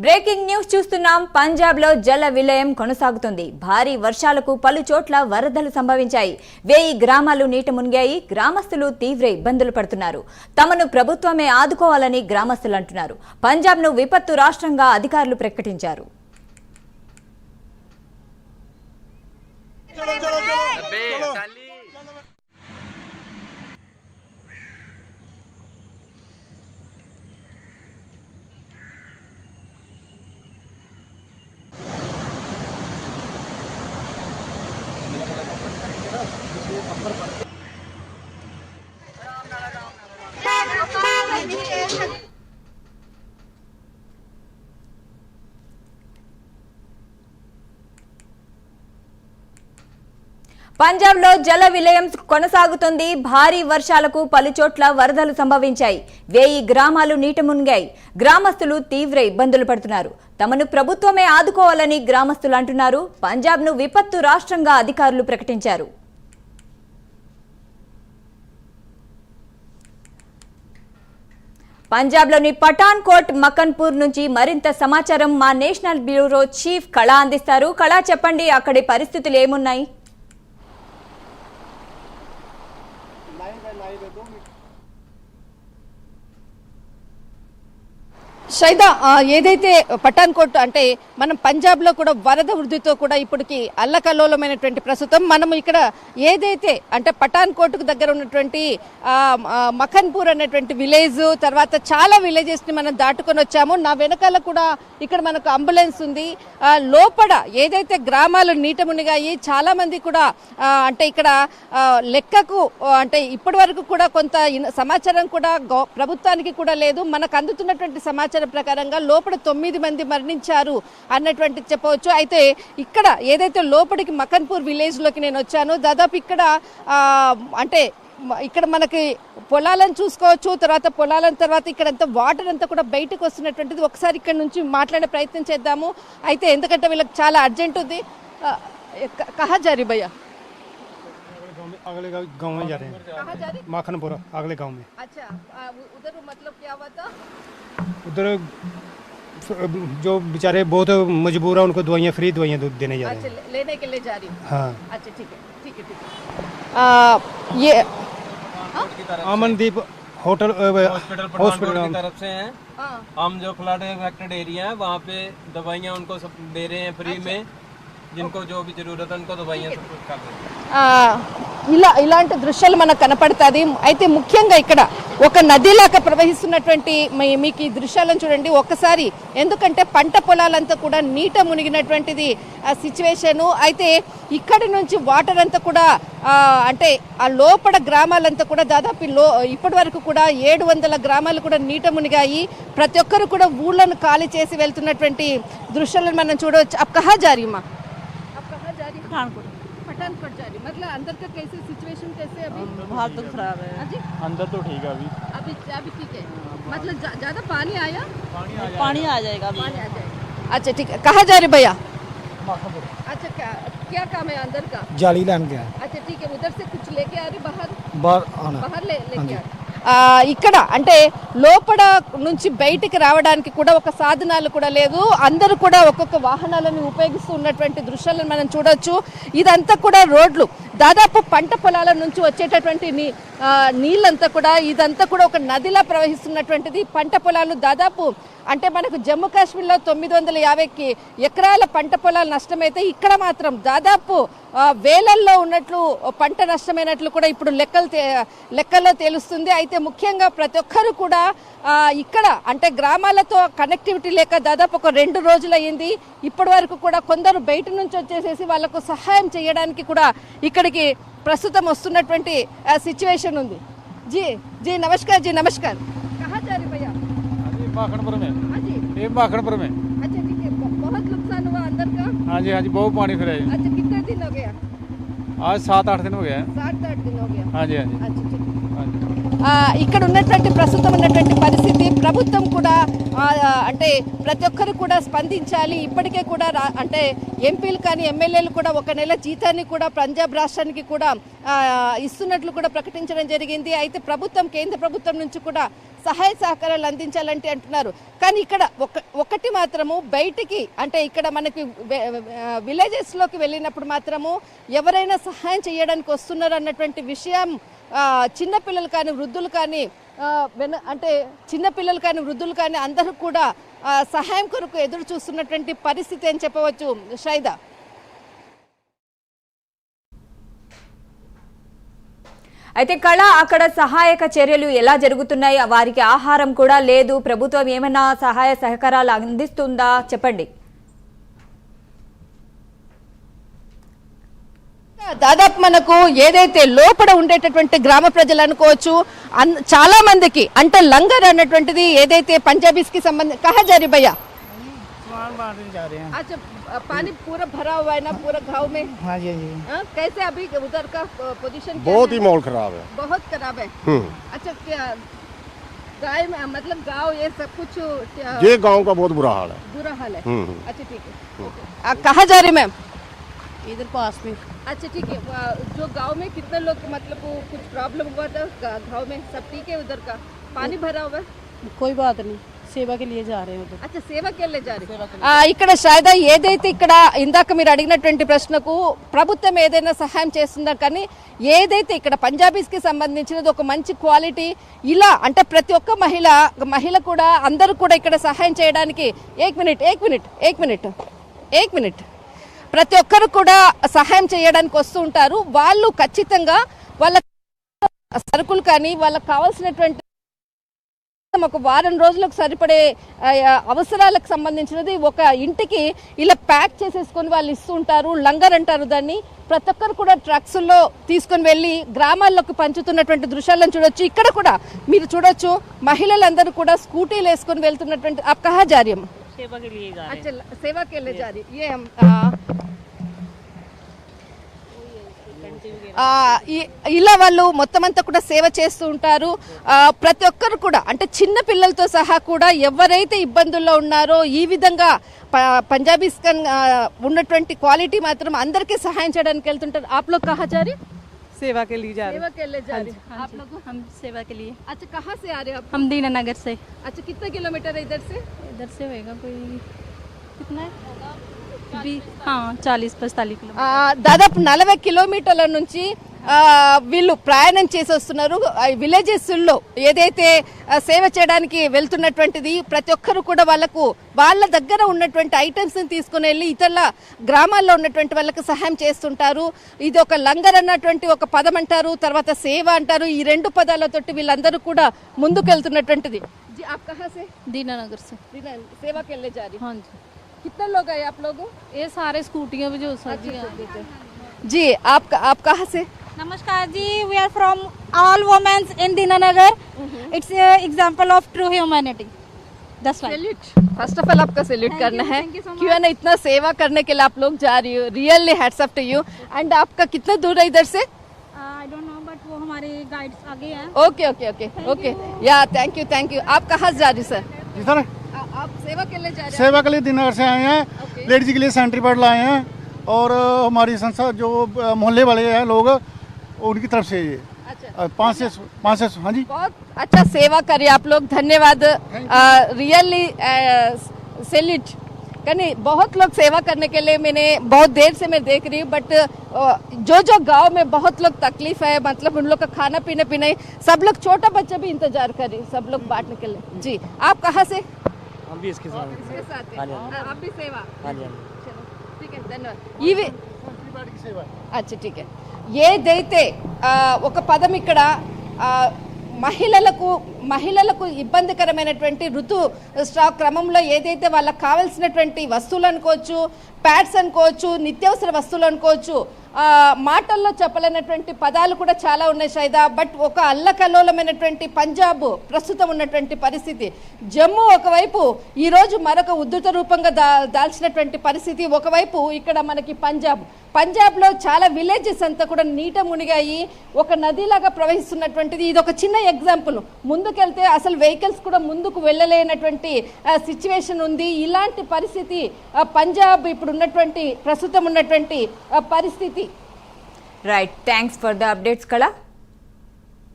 Breaking news చూస్తున్నాం. పంజాబ్లో జల విలయం కొనసాగుతుంది. భారీ వర్షాలకు పలు చోట్ల వరదలు సంభవించాయి. వేయి గ్రామాలు నీట మునిగాయి. గ్రామస్తులు తీవ్ర ఇబ్బందులు పడుతున్నారు. తమను ప్రభుత్వమే ఆదుకోవాలని గ్రామస్తులు అంటున్నారు. పంజాబ్ను విపత్తు రాష్ట్రంగా అధికారులు ప్రకటించారు. పంజాబ్ లో జల విలయం కొనసాగుతుంది. భారీ వర్షాలకు పలుచోట్ల వరదలు సంభవించాయి. వేయి గ్రామాలు నీట మునిగాయి. గ్రామస్తులు తీవ్ర ఇబ్బందులు పడుతున్నారు. తమను ప్రభుత్వమే ఆదుకోవాలని గ్రామస్తులు అంటున్నారు. పంజాబ్ను విపత్తు రాష్ట్రంగా అధికారులు ప్రకటించారు. పంజాబ్లోని పఠాన్కోట్ మకన్పూర్ నుంచి మరింత సమాచారం మా నేషనల్ బ్యూరో చీఫ్ కళా అందిస్తారు. కళా చెప్పండి అక్కడి పరిస్థితులు ఏమున్నాయి? షైదా ఏదైతే పఠాన్కోట్ అంటే మనం పంజాబ్లో కూడా వరద వృద్ధితో కూడా ఇప్పటికి అల్లకల్లోలమైనటువంటి ప్రస్తుతం మనం ఇక్కడ ఏదైతే అంటే పఠాన్కోట్కు దగ్గర ఉన్నటువంటి మఖన్పూర్ అనేటువంటి విలేజ్ తర్వాత చాలా విలేజెస్ని మనం దాటుకొని వచ్చాము. నా వెనకాల కూడా ఇక్కడ మనకు అంబులెన్స్ ఉంది. లోపల ఏదైతే గ్రామాలు నీట మునిగాయి చాలా మంది కూడా అంటే ఇక్కడ లెక్కకు అంటే ఇప్పటి వరకు కూడా కొంత సమాచారం కూడా ప్రభుత్వానికి కూడా లేదు. మనకు అందుతున్నటువంటి సమాచారం ప్రకారంగా లోపల తొమ్మిది మంది మరణించారు అన్నటువంటి చెప్పవచ్చు అయితే ఇక్కడ ఏదైతే లోపలికి మకన్పూర్ విలేజ్ లోకి నేను వచ్చాను దాదాపు ఇక్కడ ఆ, అంటే మ- ఇక్కడ మనకి పొలాలను చూసుకోవచ్చు తర్వాత పొలాల తర్వాత ఇక్కడ అంతా వాటర్ అంతా కూడా బయటకు వస్తున్నటువంటిది ఒకసారి ఇక్కడ నుంచి మాట్లాడే ప్రయత్నం చేద్దాము అయితే ఎందుకంటే వీళ్ళకి చాలా అర్జెంట్ ఉంది ఆ, క- కహా జారీ భయ్యా गांव में अगले गांव गांव में जा रहे हैं कहाँ जा रहे माखनपुर अगले गांव में अच्छा आ, उ- उधर मतलब क्या हुआ था उधर जो बेचारे बहुत मजबूर है उनको दवाइयाँ फ्री दवाइयाँ देने जा रहे अच्छा हैं ले- लेने के लिए जा रही हूँ। हाँ। अच्छा ठीक है ठीक है ठीक है। आ, ये अमनदीप होटल हॉस्पिटल की तरफ़ से हैं। हाँ। हम जो फ्लड इफेक्टेड एरिया है वहाँ पे दवाइयाँ उनको सब दे रहे हैं फ्री में जिनको जो भी ज़रूरत है उनको दवाइयाँ सब कुछ कर रहे हैं। ఇలా ఇలాంటి దృశ్యాలు మనకు కనపడుతుంది. అయితే ముఖ్యంగా ఇక్కడ ఒక నదిలాగా ప్రవహిస్తున్నటువంటి మీకు ఈ దృశ్యాలను చూడండి. ఒక్కసారి ఎందుకంటే పంట పొలాలంతా కూడా నీట మునిగినటువంటిది సిచ్యువేషను అయితే ఇక్కడి నుంచి వాటర్ అంతా కూడా అంటే ఆ లోపల గ్రామాలంతా కూడా దాదాపు లో ఇప్పటి వరకు కూడా ఏడు వందల గ్రామాలు కూడా నీట మునిగాయి. ప్రతి ఒక్కరు కూడా ఊళ్ళను ఖాళీ చేసి వెళ్తున్నటువంటి దృశ్యాలను మనం చూడవచ్చు. అప్ జారీమా? అప్ జారీ मतलब अंदर का कैसे सिचुएशन कैसे अभी हालत तो खराब है हाँ जी अंदर तो ठीक है अभी अभी अभी ठीक है मतलब जा- ज्यादा पानी आया पानी आ जाएगा अभी पानी आ जाएगा अच्छा ठीक है कहाँ जा रहे भैया अच्छा क्या क्या काम है अंदर का जाली लान गया अच्छा ठीक है उधर से कुछ लेके आ रहे बाहर बाहर आना బాహర్ లే- లేకే ఆ- ఆ, ఇక్కడ అంటే లోపల నుంచి బయటికి రావడానికి కూడా ఒక సాధనాలు కూడా లేదు అందరూ కూడా ఒక్కొక్క వాహనాలను ఉపయోగిస్తూ ఉన్నటువంటి దృశ్యాలను మనం చూడొచ్చు ఇదంతా కూడా రోడ్లు దాదాపు పంట పొలాల నుంచి వచ్చేటటువంటి నీ నీళ్ళంతా కూడా ఇదంతా కూడా ఒక నదిలా ప్రవహిస్తున్నటువంటిది. పంట పొలాలు దాదాపు అంటే మనకు జమ్మూ కాశ్మీర్లో తొమ్మిది వందల యాభైకి ఎకరాల పంట పొలాలు నష్టమైతే ఇక్కడ మాత్రం దాదాపు వేలల్లో ఉన్నట్లు పంట నష్టమైనట్లు కూడా ఇప్పుడు లెక్కలు లెక్కల్లో తేలుస్తుంది. అయితే ముఖ్యంగా ప్రతి ఒక్కరు కూడా ఇక్కడ అంటే గ్రామాలతో కనెక్టివిటీ లేక దాదాపు ఒక రెండు రోజులు అయ్యింది ఇప్పటి వరకు కూడా కొందరు బయట నుంచి వచ్చేసేసి వాళ్ళకు సహాయం చేయడానికి కూడా ఇక్కడ ఇక్కడికి ప్రస్తుతం వస్తున్నటువంటి సిచ్యువేషన్ ఉంది జీ జీ నమస్కార్ జీ నమస్కార్ కహా जा रहे भैया माखनपुर में हाँ जी ये माखनपुर में अच्छा ठीक है ब- बहुत नुकसान हुआ अंदर का हाँ जी हाँ जी बहुत पानी फिर है अच्छा कितने दिन हो गया आज सात आठ दिन हो गया है सात आठ दिन हो गया हाँ जी हाँ जी अच्छा ठीक है हाँ जी ఆ, ఇక్కడ ఉన్నటువంటి ప్రస్తుతం ఉన్నటువంటి పరిస్థితి ప్రభుత్వం కూడా అంటే ప్రతి ఒక్కరు కూడా స్పందించాలి. ఇప్పటికే కూడా రా- అంటే ఎంపీలు కానీ ఎమ్మెల్యేలు కూడా ఒక నెల జీతాన్ని కూడా పంజాబ్ రాష్ట్రానికి కూడా ఇస్తున్నట్లు కూడా ప్రకటించడం జరిగింది. అయితే ప్రభుత్వం కేంద్ర ప్రభుత్వం నుంచి కూడా సహాయ సహకారాలు అందించాలంటే అంటున్నారు. కానీ ఇక్కడ ఒక ఒకటి మాత్రము బయటికి అంటే ఇక్కడ మనకి విలేజెస్లోకి వెళ్ళినప్పుడు మాత్రము ఎవరైనా సహాయం చేయడానికి వస్తున్నారు అన్నటువంటి విషయం చిన్నపిల్లలు కానీ వృద్ధులు కానీ వెన అంటే చిన్నపిల్లలు కానీ వృద్ధులు కానీ అందరూ కూడా సహాయం కొరకు ఎదురు చూస్తున్నటువంటి పరిస్థితి అని చెప్పవచ్చు. షైదా అయితే కళ అక్కడ సహాయక చర్యలు ఎలా జరుగుతున్నాయి? వారికి ఆహారం కూడా లేదు. ప్రభుత్వం ఏమైనా సహాయ సహకారాలు అందిస్తుందా? చెప్పండి. దాదాపు మనకు ఏదైతే లోపల ఉండేటటువంటి గ్రామ ప్రజలు అనుకోవచ్చు అన్- చాలా మందికి అంటే లంగర్ అన్నటువంటిది ఏదైతే పంజాబీస్ కి సంబంధించి కహా జారీ భయ్యా सामान बांटने जा रहे हैं अच्छा पानी पूरा भरा हुआ है ना पूरा गांव में हाँ जी जी हाँ, कैसे अभी उधर का पोजीशन बहुत ही माहौल खराब है बहुत खराब है हम्म। अच्छा क्या गाय में मतलब गांव ये सब कुछ क्या, ये गांव का बहुत बुरा हाल है बुरा हाल है हम्म, हम्म। अच्छा ठीक है आ, कहाँ जा रही मैम इधर पास में अच्छा ठीक है वहाँ जो गांव में कितने लोग मतलब वो कुछ प्रॉब्लम हुआ था गा- गांव में सब ठीक है उधर का पानी भरा हुआ है कोई बात नहीं सेवा के लिए जा रहे हैं उधर అచ్చా సేవకి వెళ్ళే జారి ఆ, ఇక్కడ షాయదా ఏదైతే ఇక్కడ ఇందాక మీరు అడిగినటువంటి ప్రశ్నకు ప్రభుత్వం ఏదైనా సహాయం చేస్తుందా కానీ ఏదైతే ఇక్కడ పంజాబీస్ కి సంబంధించినది ఒక మంచి క్వాలిటీ ఇలా అంటే ప్రతి ఒక్క మహిళ మహిళ కూడా అందరూ కూడా ఇక్కడ సహాయం చేయడానికి ఏక్ మినిట్ ఏక్ మినిట్ ఏక్ మినిట్ ఏక్ మినిట్ ప్రతి ఒక్కరు కూడా సహాయం చేయడానికి వస్తూ ఉంటారు. వాళ్ళు ఖచ్చితంగా వాళ్ళ సరుకులు కానీ వాళ్ళకి కావాల్సినటువంటి ఒక వారం రోజులకు సరిపడే అవసరాలకు సంబంధించినది ఒక ఇంటికి ఇలా ప్యాక్ చేసేసుకొని వాళ్ళు ఇస్తూ ఉంటారు. లంగర్ అంటారు దాన్ని. ప్రతి ఒక్కరు కూడా ట్రక్స్లో తీసుకొని వెళ్ళి గ్రామాల్లోకి పంచుతున్నటువంటి దృశ్యాలను చూడొచ్చు. ఇక్కడ కూడా మీరు చూడొచ్చు. మహిళలందరూ కూడా స్కూటీలు వేసుకొని వెళ్తున్నటువంటి ఆ सेवा के लिए जा रहे अच्छा सेवा के लिए जा रही ये हम ఇలా వాళ్ళు మొత్తం అంతా కూడా సేవ చేస్తూ ఉంటారు. ప్రతి ఒక్కరు కూడా అంటే చిన్న పిల్లలతో సహా కూడా ఎవరైతే ఇబ్బందుల్లో ఉన్నారో ఈ విధంగా పంజాబీ స్కన్ ఉన్నటువంటి క్వాలిటీ మాత్రం అందరికీ సహాయం చేయడానికి వెళ్తుంటారు. ఆప్లో కహాచారి सेवा के लिए जा रहे सेवा के लिए जा रहे हैं आप लोग हम सेवा के लिए अच्छा कहाँ से आ रहे हैं आप हम दीनानगर से अच्छा कितने किलोमीटर है इधर से इधर से होएगा कोई कितना है बी- हाँ चालीस पैंतालीस किलो ఆ, దాదాపు నలభై కిలోమీటర్ల నుంచి ఆ, వీళ్ళు ప్రయాణం చేసి వస్తున్నారు విలేజెస్ లో ఏదైతే ఆ, సేవ చేయడానికి వెళ్తున్నటువంటిది ప్రతి ఒక్కరు కూడా వాళ్ళకు వాళ్ళ దగ్గర ఉన్నటువంటి ఐటమ్స్ ని తీసుకుని వెళ్ళి ఇతరుల గ్రామాల్లో ఉన్నటువంటి వాళ్ళకి సహాయం చేస్తుంటారు ఇది ఒక లంగర్ అన్నటువంటి ఒక పదం అంటారు తర్వాత సేవ అంటారు ఈ రెండు పదాలతోటి వీళ్ళందరూ కూడా ముందుకు వెళ్తున్నటువంటిది జీ, ఆప్ కహా సే? दीनानगर से దీని సేవకి వెళ్ళే జారీ हाँ जी कितने लोग आए आप लोग ये सारे स्कूटियाँ भी जो सर जी आए। जी आप आप कहाँ से From all women in Dinanagar. It's an example of true humanity. That's why. Salute first of all आपका सैल्यूट करना है। क्यों है ना इतना सेवा करने के लिए आप लोग जा रही हो। Really hats off to you and आपका कितना दूर है इधर से? Uh, I don't know, वो हमारे गाइड्स आगे हैं. Okay okay okay okay yeah thank you thank you आप कहाँ जा रही सर जी सर आप सेवा के लिए जा रहे सेवा के लिए दिनगर से आए हैं। लेडीज़ के लिए सेंट्री पैड लाए हैं। और हमारी संस्था जो मोहल्ले वाले हैं लोग उनकी तरफ़ से ये। अच्छा। पाँच से पाँच से हाँ जी। बहुत अच्छा सेवा करिए आप लोग धन्यवाद। रियली सेलिट कहीं बहुत लोग सेवा करने के लिए मैंने बहुत देर से मैं देख रही हूँ बट जो जो गाँव में बहुत लोग तकलीफ़ है मतलब उन लोग का खाना पीना पीने सब लोग छोटा बच्चा भी इंतज़ार कर रही सब लोग बांटने के लिए। जी आप कहाँ से? हम भी इसके साथ इसके साथ हाँ हाँ हाँ, आप भी सेवा। ठीक है धन्यवाद। ये भी अच्छा ठीक है। ఏదైతే ఒక పదం ఇక్కడ మహిళలకు మహిళలకు ఇబ్బందికరమైనటువంటి ఋతు స్టాక్ క్రమంలో ఏదైతే వాళ్ళకి కావాల్సినటువంటి వస్తువులు అనుకోవచ్చు ప్యాడ్స్ అనుకోవచ్చు నిత్యావసర వస్తువులు అనుకోవచ్చు మాటల్లో చెప్పలేనటువంటి పదాలు కూడా చాలా ఉన్నాయి సైదా. బట్ ఒక అల్లకల్లోలమైనటువంటి పంజాబ్ ప్రస్తుతం ఉన్నటువంటి పరిస్థితి. జమ్మూ ఒకవైపు ఈరోజు మరొక ఉద్ధృత రూపంగా దా దాల్చినటువంటి పరిస్థితి. ఒకవైపు ఇక్కడ మనకి పంజాబ్. పంజాబ్లో చాలా విలేజెస్ అంతా కూడా నీట మునిగాయి. ఒక నదిలాగా ప్రవహిస్తున్నటువంటిది. ఇది ఒక చిన్న ఎగ్జాంపుల్. ముందుకెళ్తే అసలు వెహికల్స్ కూడా ముందుకు వెళ్ళలేనటువంటి సిచ్యువేషన్ ఉంది. ఇలాంటి పరిస్థితి పంజాబ్ ఇప్పుడు ఉన్నటువంటి ప్రస్తుతం ఉన్నటువంటి పరిస్థితి right thanks for the updates కళ